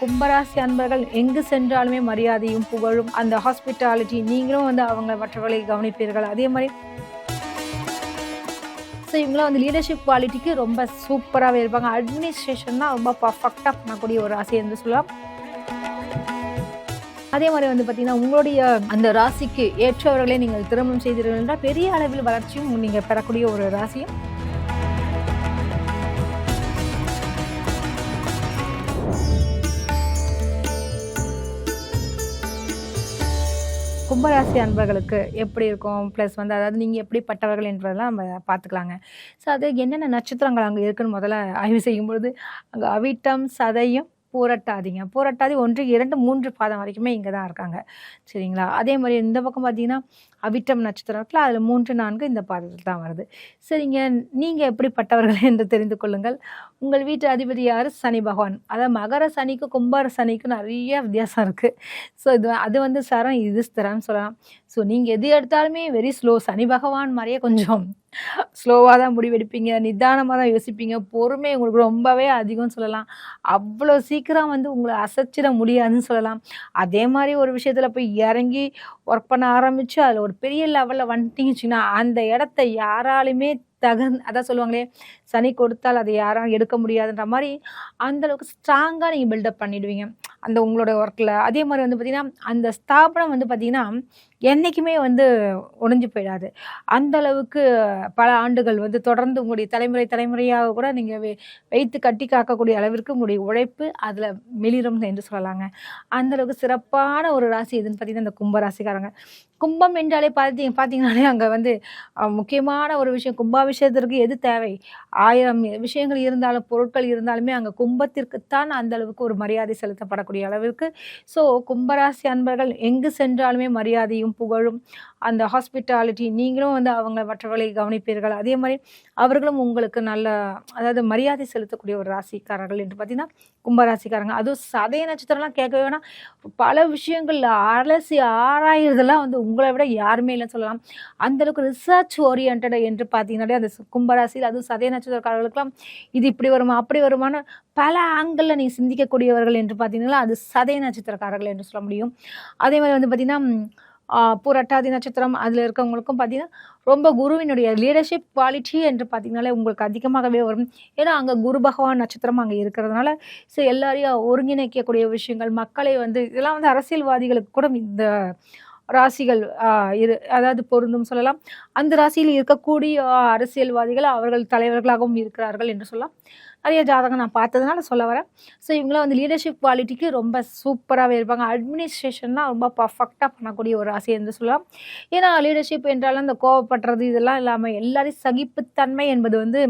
கும்பராசி அன்பர்கள் எங்கு சென்றாலுமே மரியாதையும் புகழும். அந்த ஹாஸ்பிட்டாலிட்டி நீங்களும் வந்து அவங்க மற்றவர்களை கவனிப்பீர்கள். அதே மாதிரி ஸோ இவங்களாம் வந்து லீடர்ஷிப் குவாலிட்டிக்கு ரொம்ப சூப்பராகவே இருப்பாங்க. அட்மினிஸ்ட்ரேஷன் தான் ரொம்ப பர்ஃபெக்டாக பண்ணக்கூடிய ஒரு ராசி என்று சொல்லலாம். அதே மாதிரி வந்து பார்த்தீங்கன்னா உங்களுடைய அந்த ராசிக்கு ஏற்றவர்களை நீங்கள் திருமணம் செய்தீர்கள் என்றால் பெரிய அளவில் வளர்ச்சியும் நீங்கள் பெறக்கூடிய ஒரு ராசியும் கும்பராசி அன்பர்களுக்கு எப்படி இருக்கும்? ப்ளஸ் வந்து அதாவது நீங்கள் எப்படிப்பட்டவர்கள் என்பதெல்லாம் நம்ம பார்த்துக்கலாங்க. ஸோ அது என்னென்ன நட்சத்திரங்கள் அங்கே இருக்குன்னு முதல்ல ஆய்வு செய்யும்பொழுது அங்கே அவிட்டம் சதையும் பூரட்டாதிங்க. பூரட்டாதி ஒன்று இரண்டு மூன்று பாதம் வரைக்குமே இங்கே தான் இருக்காங்க. சரிங்களா? அதே மாதிரி இந்த பக்கம் பார்த்தீங்கன்னா அவிட்டம் நட்சத்திரம் இருக்குல்ல அதில் மூன்று நான்கு இந்த பாதத்தில் தான் வருது. சரிங்க. நீங்கள் எப்படிப்பட்டவர்கள் என்று தெரிந்து கொள்ளுங்கள். உங்கள் வீட்டு அதிபதி யார்? சனி பகவான். அதாவது மகர சனிக்கு கும்பார சனிக்கு நிறைய வித்தியாசம் இருக்குது ஸோ இது அது வந்து சரம் இது ஸ்திரம்னு சொல்லலாம். ஸோ நீங்கள் எது எடுத்தாலுமே வெரி ஸ்லோ சனி பகவான் மாதிரியே கொஞ்சம் ஸ்லோவாக தான் முடிவெடுப்பீங்க நிதானமாக தான் யோசிப்பீங்க. பொறுமை உங்களுக்கு ரொம்பவே அதிகம்னு சொல்லலாம். அவ்வளோ சீக்கிரம் வந்து உங்களை அசைச்சிட முடியாதுன்னு சொல்லலாம். அதே மாதிரி ஒரு விஷயத்தில் போய் இறங்கி ஒர்க் பண்ண ஆரம்பித்து அதில் ஒரு பெரிய லெவலில் வந்துட்டீங்க அந்த இடத்த யாராலுமே தகுந் அதான் சொல்லுவாங்களே சனி கொடுத்தால் அதை யாரும் எடுக்க முடியாதுன்ற மாதிரி அந்தளவுக்கு ஸ்ட்ராங்காக நீங்கள் பில்டப் பண்ணிடுவீங்க. அந்த உங்களோட ஒர்க்கில் அதே மாதிரி வந்து பார்த்திங்கன்னா அந்த ஸ்தாபனம் வந்து பார்த்திங்கன்னா என்றைக்குமே வந்து ஒழிஞ்சு போயிடாது. அந்த அளவுக்கு பல ஆண்டுகள் வந்து தொடர்ந்து உங்களுடைய தலைமுறை தலைமுறையாக கூட நீங்கள் வை வைத்து கட்டி காக்கக்கூடிய அளவிற்கு உங்களுடைய உழைப்பு அதில் மெளிரும் என்று சொல்லலாங்க. அந்த அளவுக்கு சிறப்பான ஒரு ராசி எதுன்னு பார்த்தீங்கன்னா இந்த கும்பராசிக்காரங்க கும்பம் என்றாலே பார்த்தி பார்த்தீங்கனாலே அங்கே வந்து முக்கியமான ஒரு விஷயம். கும்பாபிஷேகத்திற்கு எது தேவை? ஆயிரம் விஷயங்கள் இருந்தாலும் பொருட்கள் இருந்தாலுமே அங்கே கும்பத்திற்குத்தான் அந்த அளவுக்கு ஒரு மரியாதை செலுத்தப்படக்கூடிய அளவிற்கு. ஸோ கும்பராசி அன்பர்கள் எங்கு சென்றாலுமே மரியாதையும் புகழும். அந்த ஹாஸ்பிட்டாலிட்டி நீங்களும் வந்து அவங்க மற்றவர்களை கவனிப்பீர்கள். அதே மாதிரி அவர்களும் உங்களுக்கு நல்ல அதாவது மரியாதை செலுத்தக்கூடிய ஒரு ராசிக்காரர்கள் என்று பார்த்தீங்கன்னா கும்பராசிக்காரங்க. அதுவும் சதய நட்சத்திரம்லாம் கேட்க வேணாம். பல விஷயங்கள்ல அலசி ஆராயிறதெல்லாம் வந்து உங்களை விட யாருமே இல்லைன்னு சொல்லலாம். அந்த அளவுக்கு ரிசர்ச் ஓரியன்ட் என்று பார்த்தீங்கன்னாலே அந்த கும்பராசியில் அதுவும் சதய நட்சத்திரக்காரர்களுக்கெல்லாம் இது இப்படி வருமா அப்படி வருமான பல ஆங்கிளில் நீங்கள் சிந்திக்கக்கூடியவர்கள் என்று பார்த்தீங்கன்னா அது சதய நட்சத்திரக்காரர்கள் என்று சொல்ல முடியும். அதே மாதிரி வந்து பார்த்தீங்கன்னா பூரட்டாதி நட்சத்திரம் அதில் இருக்கவங்களுக்கும் பார்த்தீங்கன்னா ரொம்ப குருவினுடைய லீடர்ஷிப் குவாலிட்டி என்று பார்த்தீங்கனாலே உங்களுக்கு அதிகமாகவே வரும். ஏன்னா அங்கே குரு பகவான் நட்சத்திரம் அங்கே இருக்கிறதுனால ஸோ எல்லாரையும் ஒருங்கிணைக்கக்கூடிய விஷயங்கள் மக்களை வந்து இதெல்லாம் வந்து அரசியல்வாதிகளுக்கு கூட இந்த ராசிகள் இரு அதாவது பொருந்தும் சொல்லலாம். அந்த ராசியில் இருக்கக்கூடிய அரசியல்வாதிகள் அவர்கள் தலைவர்களாகவும் இருக்கிறார்கள் என்று சொல்லலாம். நிறைய ஜாதகம் நான் பார்த்ததுனால சொல்ல வரேன். ஸோ இவங்களாம் வந்து லீடர்ஷிப் குவாலிட்டிக்கு ரொம்ப சூப்பராகவே இருப்பாங்க. அட்மினிஸ்ட்ரேஷன்லாம் ரொம்ப பர்ஃபெக்டாக பண்ணக்கூடிய ஒரு ராசி என்று சொல்லலாம். ஏன்னா லீடர்ஷிப் என்றாலும் அந்த கோவப்படுறது இதெல்லாம் இல்லாமல் எல்லாரையும் சகிப்புத்தன்மை என்பது வந்து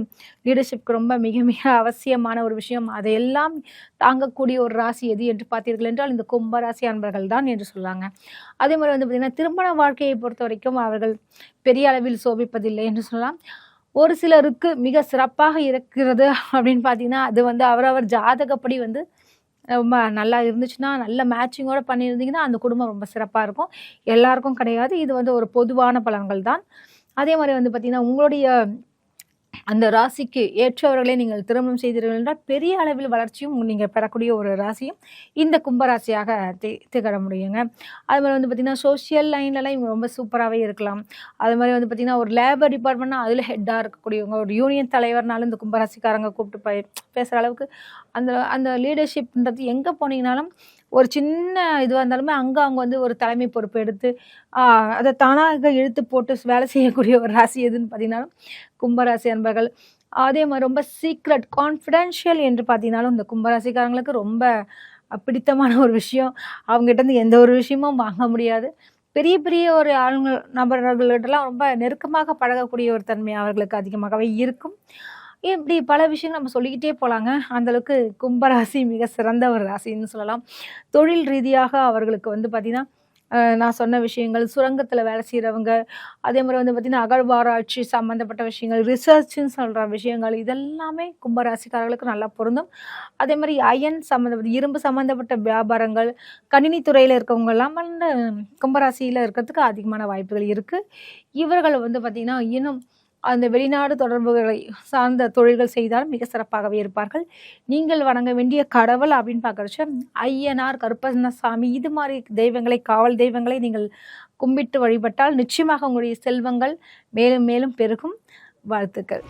லீடர்ஷிப்க்கு ரொம்ப மிக மிக அவசியமான ஒரு விஷயம். அதையெல்லாம் தாங்கக்கூடிய ஒரு ராசி எது என்று பார்த்தீர்கள் என்றால் இந்த கும்பராசி அன்பர்கள் தான் என்று சொல்லாங்க. அதே மாதிரி வந்து பார்த்திங்கன்னா திருமண வாழ்க்கையை பொறுத்த வரைக்கும் அவர்கள் பெரிய அளவில் சோபிப்பதில்லை என்று சொல்லலாம். ஒரு சிலருக்கு மிக சிறப்பாக இருக்கிறது அப்படின்னு பார்த்தீங்கன்னா அது வந்து அவரவர் ஜாதகப்படி வந்து ரொம்ப நல்லா இருந்துச்சுன்னா நல்ல மேட்சிங்கோட பண்ணியிருந்தீங்கன்னா அந்த குடும்பம் ரொம்ப சிறப்பாக இருக்கும். எல்லாருக்கும் கிடையாது. இது வந்து ஒரு பொதுவான பலன்கள் தான். அதே மாதிரி வந்து பார்த்திங்கன்னா உங்களுடைய அந்த ராசிக்கு ஏற்றவர்களை நீங்கள் திருமணம் செய்தீர்கள் என்றால் பெரிய அளவில் வளர்ச்சியும் நீங்கள் பெறக்கூடிய ஒரு ராசியும் இந்த கும்பராசியாக தி திகழ முடியுங்க. அது மாதிரி வந்து பார்த்திங்கன்னா சோஷியல் லைன்லலாம் இவங்க ரொம்ப சூப்பராகவே இருக்கலாம். அது மாதிரி வந்து பார்த்திங்கன்னா ஒரு லேபர் டிபார்ட்மெண்ட்னா அதில் ஹெட்டாக இருக்கக்கூடியவங்க ஒரு யூனியன் தலைவர்னாலும் இந்த கும்பராசிக்காரங்க கூப்பிட்டு போய் பேசுகிற அளவுக்கு அந்த அந்த லீடர்ஷிப்ன்றது எங்கே போனீங்கனாலும் ஒரு சின்ன இதுவாக இருந்தாலுமே அங்கே அவங்க வந்து ஒரு தலைமை பொறுப்பு எடுத்து அதை தானாக இழுத்து போட்டு வேலை செய்யக்கூடிய ஒரு ராசி எதுன்னு பார்த்தீங்கன்னாலும் கும்பராசி அன்பர்கள். அதே மாதிரி ரொம்ப சீக்ரெட் கான்ஃபிடென்ஷியல் என்று பார்த்தீங்கனாலும் இந்த கும்பராசிக்காரங்களுக்கு ரொம்ப பிடித்தமான ஒரு விஷயம். அவங்ககிட்ட இருந்து எந்த ஒரு விஷயமும் வாங்க முடியாது. பெரிய பெரிய ஒரு ஆளுங்க நபர்கள்ட்டலாம் ரொம்ப நெருக்கமாக பழகக்கூடிய ஒரு தன்மை அவர்களுக்கு அதிகமாகவே இருக்கும். இப்படி பல விஷயங்கள் நம்ம சொல்லிக்கிட்டே போகலாங்க அந்தளவுக்கு கும்பராசி மிக சிறந்த ஒரு ராசின்னு சொல்லலாம். தொழில் ரீதியாக அவர்களுக்கு வந்து பார்த்திங்கன்னா நான் சொன்ன விஷயங்கள் சுரங்கத்தில் வேலை செய்கிறவங்க அதே மாதிரி வந்து பார்த்திங்கன்னா அகழ்வாராய்ச்சி சம்மந்தப்பட்ட விஷயங்கள் ரிசர்ச்னு சொல்கிற விஷயங்கள் இதெல்லாமே கும்பராசிக்காரர்களுக்கு நல்லா பொருந்தும். அதே மாதிரி அயன் சம்மந்தப்பட்ட இரும்பு சம்மந்தப்பட்ட வியாபாரங்கள் கணினி துறையில் இருக்கவங்கெல்லாம் வந்து கும்பராசியில் இருக்கிறதுக்கு அதிகமான வாய்ப்புகள் இருக்குது இவர்கள் வந்து பார்த்திங்கன்னா இன்னும் அந்த வெளிநாடு தொடர்புகளை சார்ந்த தொழில்கள் செய்தாலும் மிக சிறப்பாகவே இருப்பார்கள். நீங்கள் வணங்க வேண்டிய கடவுள் அப்படின்னு பார்க்குறச்ச ஐயனார் கருப்பண்ணசாமி இது மாதிரி தெய்வங்களை காவல் தெய்வங்களை நீங்கள் கும்பிட்டு வழிபட்டால் நிச்சயமாக உங்களுடைய செல்வங்கள் மேலும் மேலும் பெருகும். வாழ்த்துக்கள்.